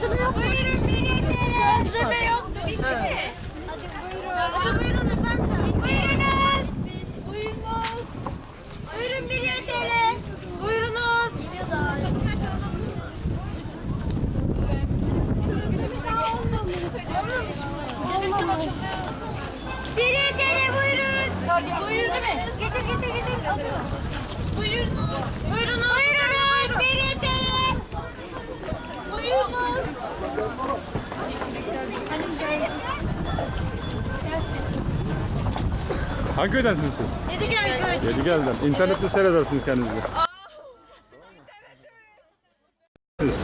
Gözleme yok. Buyurun bir yetere. Gözleme yok. Bitti mi? Hadi buyurun. Hadi buyurun de. Buyurunuz. Buyurunuz. Buyurun bir yetere. Buyurunuz. Bir yetere buyurun. Buyurun değil mi? Getir getir getir. Buyurun. Buyurunuz. Buyurunuz. Bir yetere. Buyurunuz. Hangi köydensiniz siz? Yedi gel köy. Yedigel'den. İnternette seyredersiniz kendinizi. Siz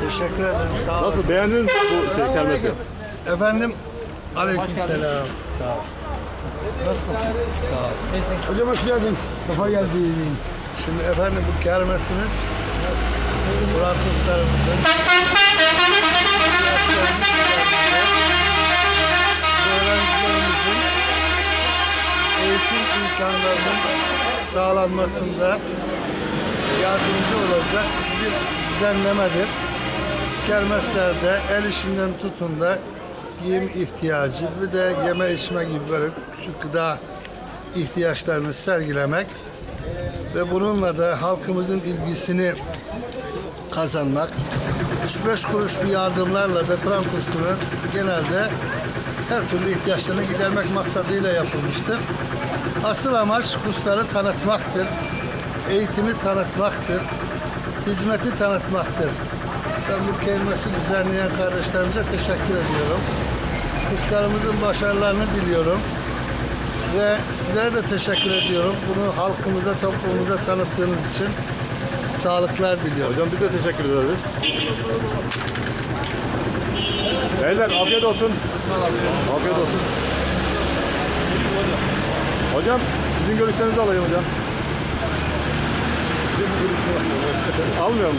Teşekkür ederim. Sağ olun. Nasıl beğendiniz bu şey kermesi? Efendim. Aleykümselam. Sağ ol. Nasılsın? Sağ ol. Hocam hoş geldiniz. Safa geldin. Şimdi efendim bu kermesimiz Murat Ustalarımızın öğrencilerimizin eğitim imkanlarının sağlanmasında yardımcı olacak bir düzenlemedir. Kermeslerde el işinden tutun da giyim ihtiyacı bir de yeme içme gibi böyle küçük gıda ihtiyaçlarını sergilemek ve bununla da halkımızın ilgisini kazanmak. 3-5 kuruş bir yardımlarla da Kur'an kursunu genelde her türlü ihtiyaçlarını gidermek maksadıyla yapılmıştır. Asıl amaç kursları tanıtmaktır, eğitimi tanıtmaktır, hizmeti tanıtmaktır. Ben bu kelimesi düzenleyen kardeşlerimize teşekkür ediyorum. Kurslarımızın başarılarını diliyorum. Ve sizlere de teşekkür ediyorum. Bunu halkımıza, toplumumuza tanıttığınız için sağlıklar diliyorum. Hocam biz de teşekkür ederiz. Beyler afiyet olsun. Afiyet olsun. Hocam sizin görüşlerinizi alayım hocam. Almıyor mu?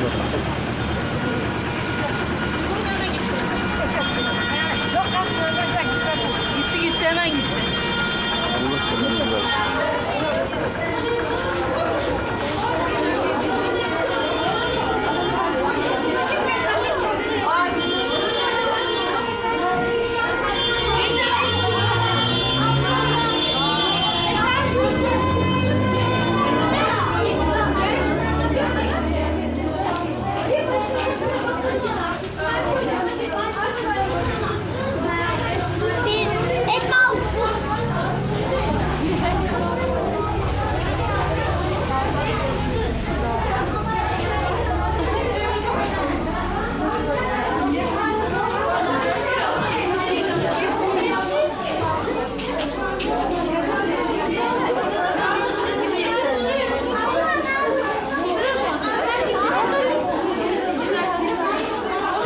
Gitti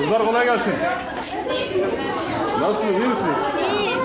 Kızlar kolay gelsin. Nasılsınız? iyi misiniz? İyiyiz.